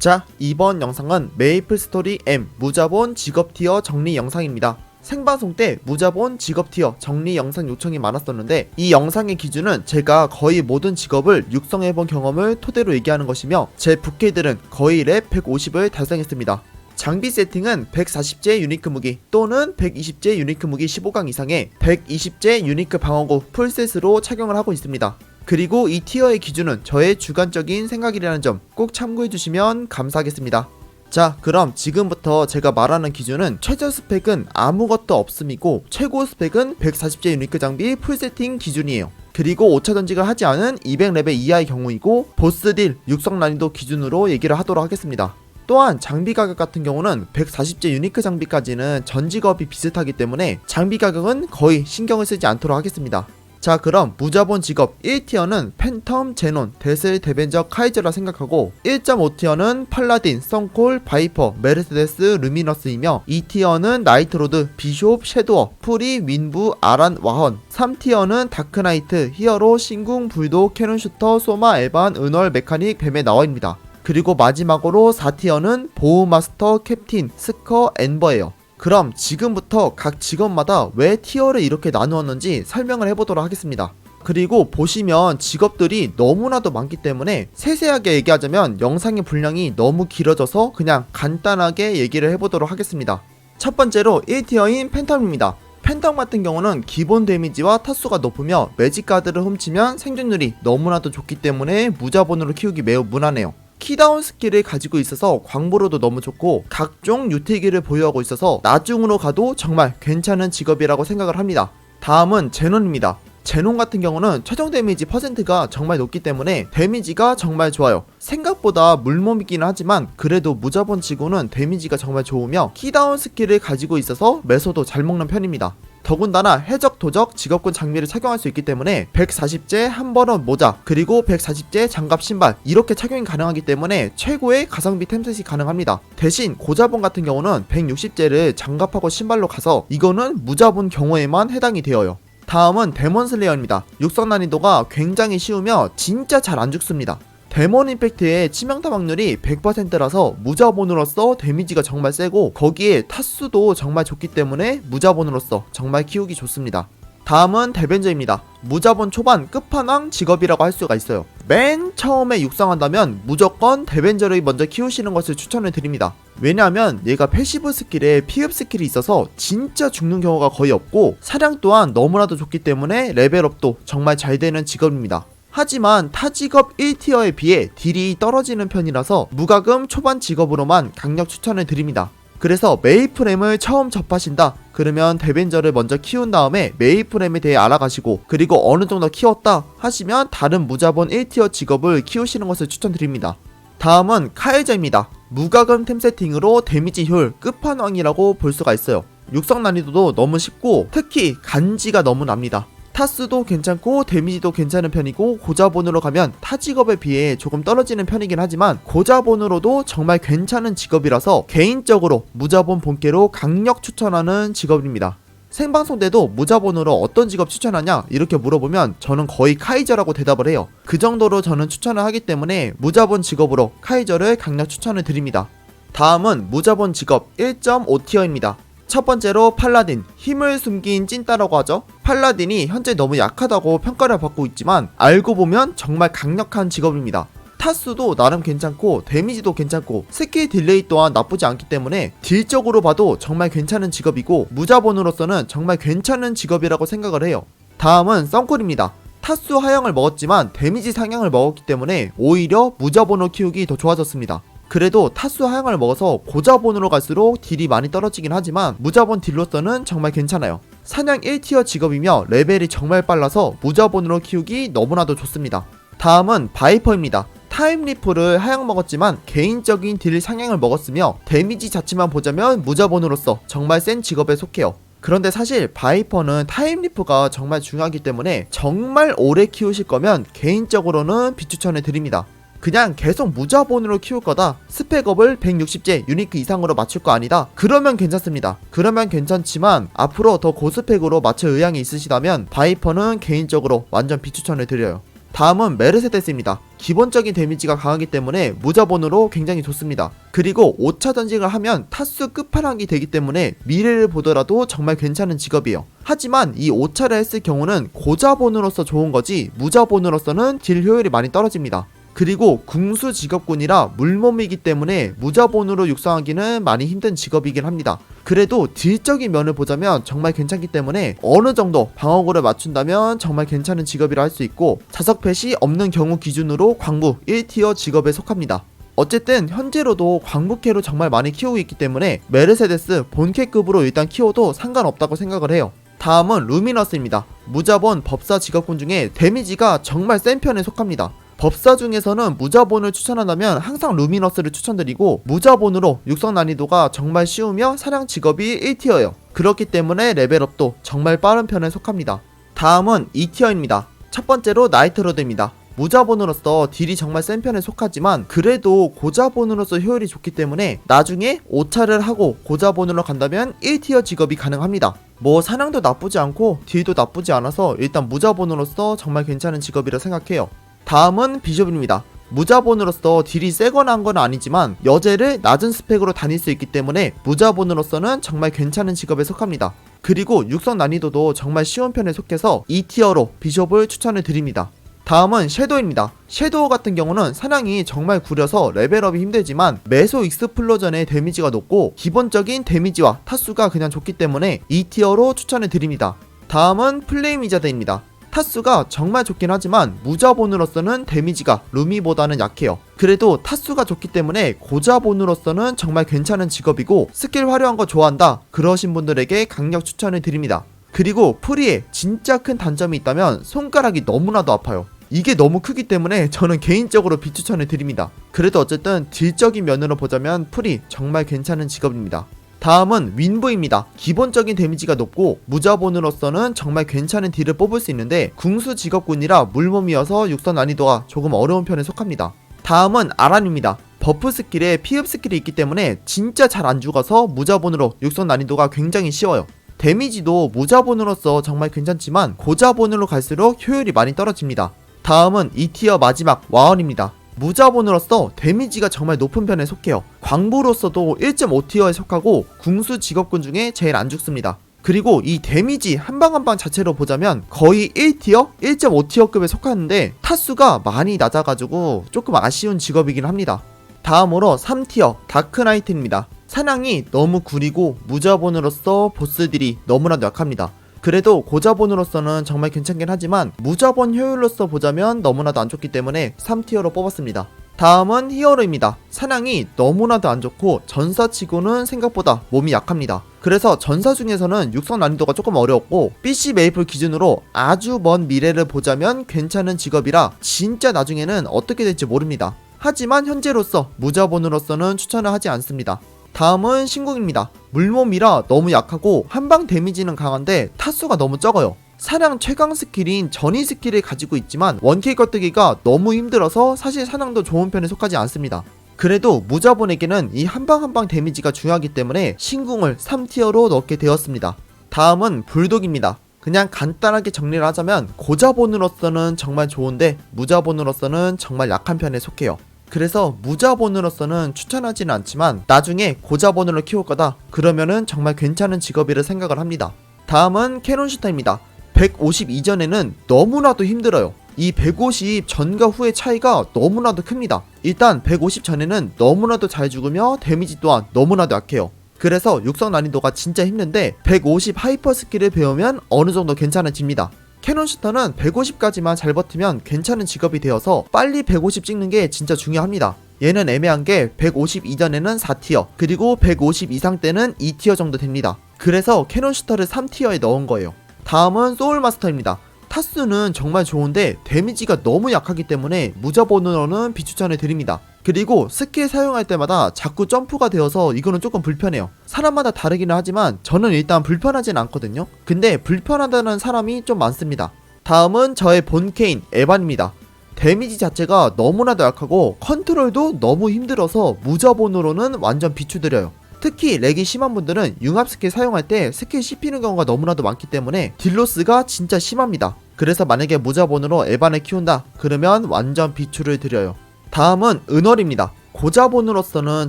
자, 이번 영상은 메이플 스토리 M 무자본 직업 티어 정리 영상입니다. 생방송 때 무자본 직업 티어 정리 영상 요청이 많았었는데 이 영상의 기준은 제가 거의 모든 직업을 육성해본 경험을 토대로 얘기하는 것이며 제 부캐들은 거의 랩 150을 달성했습니다. 장비 세팅은 140제 유니크 무기 또는 120제 유니크 무기 15강 이상의 120제 유니크 방어구 풀셋으로 착용을 하고 있습니다. 그리고 이 티어의 기준은 저의 주관적인 생각이라는 점 꼭 참고해 주시면 감사하겠습니다. 자, 그럼 지금부터 제가 말하는 기준은 최저 스펙은 아무것도 없음이고 최고 스펙은 140제 유니크 장비 풀세팅 기준이에요. 그리고 5차 전직을 하지 않은 200레벨 이하의 경우이고 보스 딜 육성 난이도 기준으로 얘기를 하도록 하겠습니다. 또한 장비 가격 같은 경우는 140제 유니크 장비까지는 전 직업이 비슷하기 때문에 장비 가격은 거의 신경을 쓰지 않도록 하겠습니다. 자 그럼 무자본 직업 1티어는 팬텀, 제논, 데슬, 데벤저, 카이저라 생각하고 1.5티어는 팔라딘, 썬콜, 바이퍼, 메르세데스, 루미너스이며 2티어는 나이트로드, 비숍, 섀도어, 프리, 윈부, 아란, 와헌 3티어는 다크나이트, 히어로, 신궁, 불도, 캐논슈터, 소마, 에반, 은월, 메카닉, 뱀의 나와입니다. 그리고 마지막으로 4티어는 보호마스터, 캡틴, 스커, 엠버예요. 그럼 지금부터 각 직업마다 왜 티어를 이렇게 나누었는지 설명을 해보도록 하겠습니다. 그리고 보시면 직업들이 너무나도 많기 때문에 세세하게 얘기하자면 영상의 분량이 너무 길어져서 그냥 간단하게 얘기를 해보도록 하겠습니다. 첫 번째로 1티어인 팬텀입니다. 팬텀 같은 경우는 기본 데미지와 타수가 높으며 매직 카드를 훔치면 생존율이 너무나도 좋기 때문에 무자본으로 키우기 매우 무난해요. 키다운 스킬을 가지고 있어서 광부로도 너무 좋고 각종 유태기를 보유하고 있어서 나중으로 가도 정말 괜찮은 직업이라고 생각을 합니다. 다음은 제논입니다. 제논 같은 경우는 최종 데미지 퍼센트가 정말 높기 때문에 데미지가 정말 좋아요. 생각보다 물몸이긴 하지만 그래도 무자본 치고는 데미지가 정말 좋으며 키다운 스킬을 가지고 있어서 매소도 잘 먹는 편입니다. 더군다나 해적 도적 직업군 장비를 착용할 수 있기 때문에 140제 한 번원 모자 그리고 140제 장갑 신발 이렇게 착용이 가능하기 때문에 최고의 가성비 템셋이 가능합니다. 대신 고자본 같은 경우는 160제를 장갑하고 신발로 가서 이거는 무자본 경우에만 해당이 되어요. 다음은 데몬 슬레이어입니다. 육성 난이도가 굉장히 쉬우며 진짜 잘 안 죽습니다. 데몬 임팩트의 치명타 확률이 100%라서 무자본으로서 데미지가 정말 세고 거기에 타수도 정말 좋기 때문에 무자본으로서 정말 키우기 좋습니다. 다음은 데벤저입니다. 무자본 초반 끝판왕 직업이라고 할 수가 있어요. 맨 처음에 육성한다면 무조건 데벤저를 먼저 키우시는 것을 추천을 드립니다. 왜냐하면 얘가 패시브 스킬에 피흡 스킬이 있어서 진짜 죽는 경우가 거의 없고 사냥 또한 너무나도 좋기 때문에 레벨업도 정말 잘 되는 직업입니다. 하지만 타 직업 1티어에 비해 딜이 떨어지는 편이라서 무과금 초반 직업으로만 강력 추천을 드립니다. 그래서 메이프렘을 처음 접하신다 그러면 데벤저를 먼저 키운 다음에 메이프렘에 대해 알아가시고 그리고 어느 정도 키웠다 하시면 다른 무자본 1티어 직업을 키우시는 것을 추천드립니다. 다음은 카이저입니다. 무과금 템 세팅으로 데미지 효율 끝판왕이라고 볼 수가 있어요. 육성 난이도도 너무 쉽고 특히 간지가 너무 납니다. 타수도 괜찮고 데미지도 괜찮은 편이고 고자본으로 가면 타 직업에 비해 조금 떨어지는 편이긴 하지만 고자본으로도 정말 괜찮은 직업이라서 개인적으로 무자본 본캐로 강력 추천하는 직업입니다. 생방송 때도 무자본으로 어떤 직업 추천하냐 이렇게 물어보면 저는 거의 카이저라고 대답을 해요. 그 정도로 저는 추천을 하기 때문에 무자본 직업으로 카이저를 강력 추천을 드립니다. 다음은 무자본 직업 1.5티어입니다. 첫 번째로 팔라딘 힘을 숨긴 찐따라고 하죠 팔라딘이 현재 너무 약하다고 평가를 받고 있지만 알고 보면 정말 강력한 직업입니다. 타수도 나름 괜찮고 데미지도 괜찮고 스킬 딜레이 또한 나쁘지 않기 때문에 딜적으로 봐도 정말 괜찮은 직업이고 무자본으로서는 정말 괜찮은 직업이라고 생각을 해요. 다음은 썬콜입니다. 타수 하향을 먹었지만 데미지 상향을 먹었기 때문에 오히려 무자본으로 키우기 더 좋아졌습니다. 그래도 타수 하향을 먹어서 고자본으로 갈수록 딜이 많이 떨어지긴 하지만 무자본 딜로서는 정말 괜찮아요. 사냥 1티어 직업이며 레벨이 정말 빨라서 무자본으로 키우기 너무나도 좋습니다. 다음은 바이퍼입니다. 타임 리프를 하향 먹었지만 개인적인 딜 상향을 먹었으며 데미지 자체만 보자면 무자본으로서 정말 센 직업에 속해요. 그런데 사실 바이퍼는 타임 리프가 정말 중요하기 때문에 정말 오래 키우실 거면 개인적으로는 비추천해 드립니다. 그냥 계속 무자본으로 키울 거다. 스펙업을 160제 유니크 이상으로 맞출 거 아니다. 그러면 괜찮습니다. 그러면 괜찮지만 앞으로 더 고스펙으로 맞출 의향이 있으시다면 바이퍼는 개인적으로 완전 비추천을 드려요. 다음은 메르세데스입니다. 기본적인 데미지가 강하기 때문에 무자본으로 굉장히 좋습니다. 그리고 5차 전직을 하면 타수 끝판왕이 되기 때문에 미래를 보더라도 정말 괜찮은 직업이에요. 하지만 이 5차를 했을 경우는 고자본으로서 좋은 거지 무자본으로서는 딜 효율이 많이 떨어집니다. 그리고 궁수 직업군이라 물몸이기 때문에 무자본으로 육성하기는 많이 힘든 직업이긴 합니다. 그래도 딜적인 면을 보자면 정말 괜찮기 때문에 어느 정도 방어구를 맞춘다면 정말 괜찮은 직업이라 할 수 있고 자석 펫이 없는 경우 기준으로 광부 1티어 직업에 속합니다. 어쨌든 현재로도 광부캐로 정말 많이 키우고 있기 때문에 메르세데스 본캐급으로 일단 키워도 상관없다고 생각을 해요. 다음은 루미너스입니다. 무자본 법사 직업군 중에 데미지가 정말 센 편에 속합니다. 법사 중에서는 무자본을 추천한다면 항상 루미너스를 추천드리고 무자본으로 육성 난이도가 정말 쉬우며 사냥 직업이 1티어예요. 그렇기 때문에 레벨업도 정말 빠른 편에 속합니다. 다음은 2티어입니다. 첫 번째로 나이트로드입니다. 무자본으로서 딜이 정말 센 편에 속하지만 그래도 고자본으로서 효율이 좋기 때문에 나중에 5차를 하고 고자본으로 간다면 1티어 직업이 가능합니다. 뭐 사냥도 나쁘지 않고 딜도 나쁘지 않아서 일단 무자본으로서 정말 괜찮은 직업이라 생각해요. 다음은 비숍입니다. 무자본으로서 딜이 세거나 한 건 아니지만 여제를 낮은 스펙으로 다닐 수 있기 때문에 무자본으로서는 정말 괜찮은 직업에 속합니다. 그리고 육성 난이도도 정말 쉬운 편에 속해서 2티어로 비숍을 추천을 드립니다. 다음은 섀도우입니다. 섀도우 같은 경우는 사냥이 정말 구려서 레벨업이 힘들지만 매소 익스플로전의 데미지가 높고 기본적인 데미지와 타수가 그냥 좋기 때문에 2티어로 추천을 드립니다. 다음은 플레임 위자드입니다. 타수가 정말 좋긴 하지만 무자본으로서는 데미지가 루미보다는 약해요. 그래도 타수가 좋기 때문에 고자본으로서는 정말 괜찮은 직업이고 스킬 화려한 거 좋아한다 그러신 분들에게 강력 추천을 드립니다. 그리고 프리에 진짜 큰 단점이 있다면 손가락이 너무나도 아파요. 이게 너무 크기 때문에 저는 개인적으로 비추천을 드립니다. 그래도 어쨌든 딜적인 면으로 보자면 프리 정말 괜찮은 직업입니다. 다음은 윈부입니다. 기본적인 데미지가 높고 무자본으로서는 정말 괜찮은 딜을 뽑을 수 있는데 궁수 직업군이라 물몸이어서 육선 난이도가 조금 어려운 편에 속합니다. 다음은 아란입니다. 버프 스킬에 피흡 스킬이 있기 때문에 진짜 잘 안 죽어서 무자본으로 육선 난이도가 굉장히 쉬워요. 데미지도 무자본으로서 정말 괜찮지만 고자본으로 갈수록 효율이 많이 떨어집니다. 다음은 2티어 마지막 와언입니다. 무자본으로서 데미지가 정말 높은 편에 속해요. 광부로서도 1.5티어에 속하고 궁수 직업군 중에 제일 안 죽습니다. 그리고 이 데미지 한방 한방 자체로 보자면 거의 1티어, 1.5티어급에 속하는데 타수가 많이 낮아가지고 조금 아쉬운 직업이긴 합니다. 다음으로 3티어 다크나이트입니다. 사냥이 너무 구리고 무자본으로서 보스들이 너무나도 약합니다. 그래도 고자본으로서는 정말 괜찮긴 하지만 무자본 효율로서 보자면 너무나도 안 좋기 때문에 3티어로 뽑았습니다. 다음은 히어로입니다. 사냥이 너무나도 안 좋고 전사치고는 생각보다 몸이 약합니다. 그래서 전사 중에서는 육성 난이도가 조금 어려웠고 PC 메이플 기준으로 아주 먼 미래를 보자면 괜찮은 직업이라 진짜 나중에는 어떻게 될지 모릅니다. 하지만 현재로서 무자본으로서는 추천을 하지 않습니다. 다음은 신궁입니다. 물몸이라 너무 약하고 한방 데미지는 강한데 타수가 너무 적어요. 사냥 최강 스킬인 전이 스킬을 가지고 있지만 원킬 꺾기가 너무 힘들어서 사실 사냥도 좋은 편에 속하지 않습니다. 그래도 무자본에게는 이 한방 한방 데미지가 중요하기 때문에 신궁을 3티어로 넣게 되었습니다. 다음은 불독입니다. 그냥 간단하게 정리를 하자면 고자본으로서는 정말 좋은데 무자본으로서는 정말 약한 편에 속해요. 그래서 무자본으로서는 추천하지는 않지만 나중에 고자본으로 키울 거다 그러면은 정말 괜찮은 직업이라 생각을 합니다. 다음은 캐논슈타입니다. 150 이전에는 너무나도 힘들어요. 이 150 전과 후의 차이가 너무나도 큽니다. 일단 150 전에는 너무나도 잘 죽으며 데미지 또한 너무나도 약해요. 그래서 육성 난이도가 진짜 힘든데 150 하이퍼 스킬을 배우면 어느 정도 괜찮아집니다. 캐논 슈터는 150까지만 잘 버티면 괜찮은 직업이 되어서 빨리 150 찍는 게 진짜 중요합니다. 얘는 애매한 게 150 이전에는 4티어, 그리고 150 이상 때는 2티어 정도 됩니다. 그래서 캐논 슈터를 3티어에 넣은 거예요. 다음은 소울 마스터입니다. 타수는 정말 좋은데 데미지가 너무 약하기 때문에 무자본으로는 비추천을 드립니다. 그리고 스킬 사용할 때마다 자꾸 점프가 되어서 이거는 조금 불편해요. 사람마다 다르기는 하지만 저는 일단 불편하진 않거든요. 근데 불편하다는 사람이 좀 많습니다. 다음은 저의 본케인 에반입니다. 데미지 자체가 너무나도 약하고 컨트롤도 너무 힘들어서 무자본으로는 완전 비추드려요. 특히 렉이 심한 분들은 융합 스킬 사용할 때 스킬 씹히는 경우가 너무나도 많기 때문에 딜로스가 진짜 심합니다. 그래서 만약에 무자본으로 에반을 키운다 그러면 완전 비추를 드려요. 다음은 은월입니다. 고자본으로서는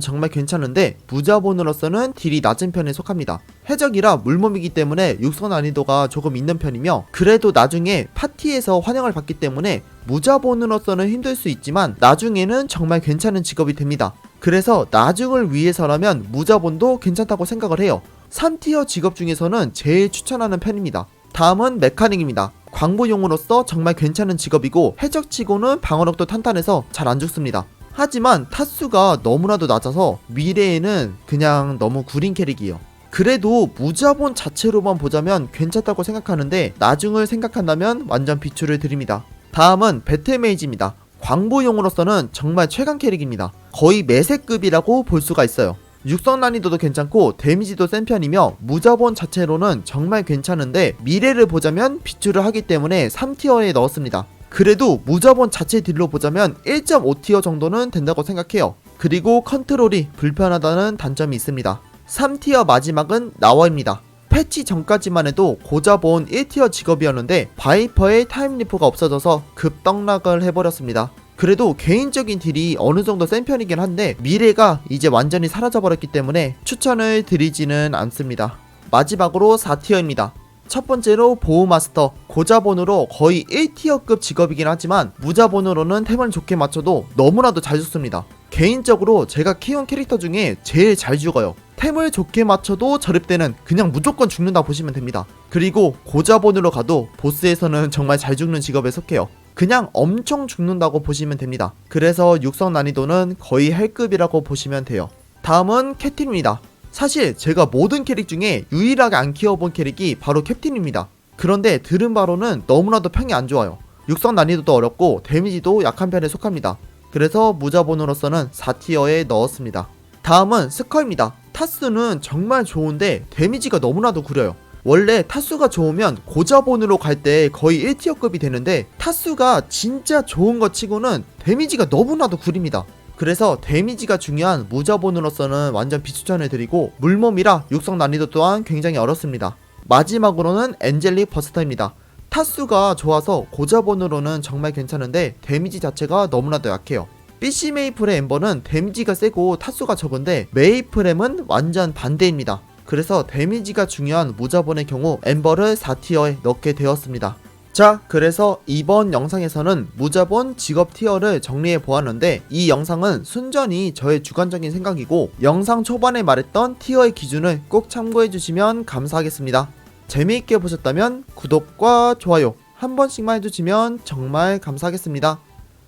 정말 괜찮은데 무자본으로서는 딜이 낮은 편에 속합니다. 해적이라 물몸이기 때문에 육성 난이도가 조금 있는 편이며 그래도 나중에 파티에서 환영을 받기 때문에 무자본으로서는 힘들 수 있지만 나중에는 정말 괜찮은 직업이 됩니다. 그래서 나중을 위해서라면 무자본도 괜찮다고 생각을 해요. 3티어 직업 중에서는 제일 추천하는 편입니다. 다음은 메카닉입니다. 광부용으로서 정말 괜찮은 직업이고 해적치고는 방어력도 탄탄해서 잘 안 죽습니다. 하지만 타수가 너무나도 낮아서 미래에는 그냥 너무 구린 캐릭이에요. 그래도 무자본 자체로만 보자면 괜찮다고 생각하는데 나중을 생각한다면 완전 비추를 드립니다. 다음은 배틀메이지입니다. 광부용으로서는 정말 최강 캐릭입니다. 거의 매세급이라고 볼 수가 있어요. 육성 난이도도 괜찮고 데미지도 센 편이며 무자본 자체로는 정말 괜찮은데 미래를 보자면 비추를 하기 때문에 3티어에 넣었습니다. 그래도 무자본 자체 딜로 보자면 1.5티어 정도는 된다고 생각해요. 그리고 컨트롤이 불편하다는 단점이 있습니다. 3티어 마지막은 나와입니다. 패치 전까지만 해도 고자본 1티어 직업이었는데 바이퍼의 타임리프가 없어져서 급떡락을 해버렸습니다. 그래도 개인적인 딜이 어느 정도 센 편이긴 한데 미래가 이제 완전히 사라져버렸기 때문에 추천을 드리지는 않습니다. 마지막으로 4티어입니다. 첫 번째로 보호마스터 고자본으로 거의 1티어급 직업이긴 하지만 무자본으로는 템을 좋게 맞춰도 너무나도 잘 죽습니다. 개인적으로 제가 키운 캐릭터 중에 제일 잘 죽어요. 템을 좋게 맞춰도 저립되는 그냥 무조건 죽는다 보시면 됩니다. 그리고 고자본으로 가도 보스에서는 정말 잘 죽는 직업에 속해요. 그냥 엄청 죽는다고 보시면 됩니다. 그래서 육성 난이도는 거의 헬급이라고 보시면 돼요. 다음은 캡틴입니다. 사실 제가 모든 캐릭 중에 유일하게 안 키워본 캐릭이 바로 캡틴입니다. 그런데 들은 바로는 너무나도 평이 안 좋아요. 육성 난이도도 어렵고 데미지도 약한 편에 속합니다. 그래서 무자본으로서는 4티어에 넣었습니다. 다음은 스커입니다. 타스는 정말 좋은데 데미지가 너무나도 구려요. 원래 타수가 좋으면 고자본으로 갈 때 거의 1티어급이 되는데 타수가 진짜 좋은 것 치고는 데미지가 너무나도 구립니다. 그래서 데미지가 중요한 무자본으로서는 완전 비추천을 드리고 물몸이라 육성 난이도 또한 굉장히 어렵습니다. 마지막으로는 엔젤릭 버스터입니다. 타수가 좋아서 고자본으로는 정말 괜찮은데 데미지 자체가 너무나도 약해요. PC 메이플의 엠버는 데미지가 세고 타수가 적은데 메이플엠은 완전 반대입니다. 그래서 데미지가 중요한 무자본의 경우 엠버를 4티어에 넣게 되었습니다. 자, 그래서 이번 영상에서는 무자본 직업 티어를 정리해 보았는데 이 영상은 순전히 저의 주관적인 생각이고 영상 초반에 말했던 티어의 기준을 꼭 참고해 주시면 감사하겠습니다. 재미있게 보셨다면 구독과 좋아요 한 번씩만 해주시면 정말 감사하겠습니다.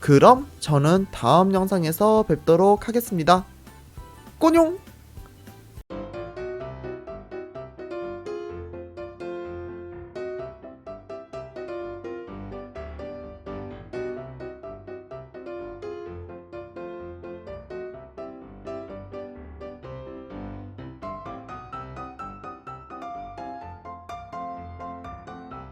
그럼 저는 다음 영상에서 뵙도록 하겠습니다. 꼬뇽!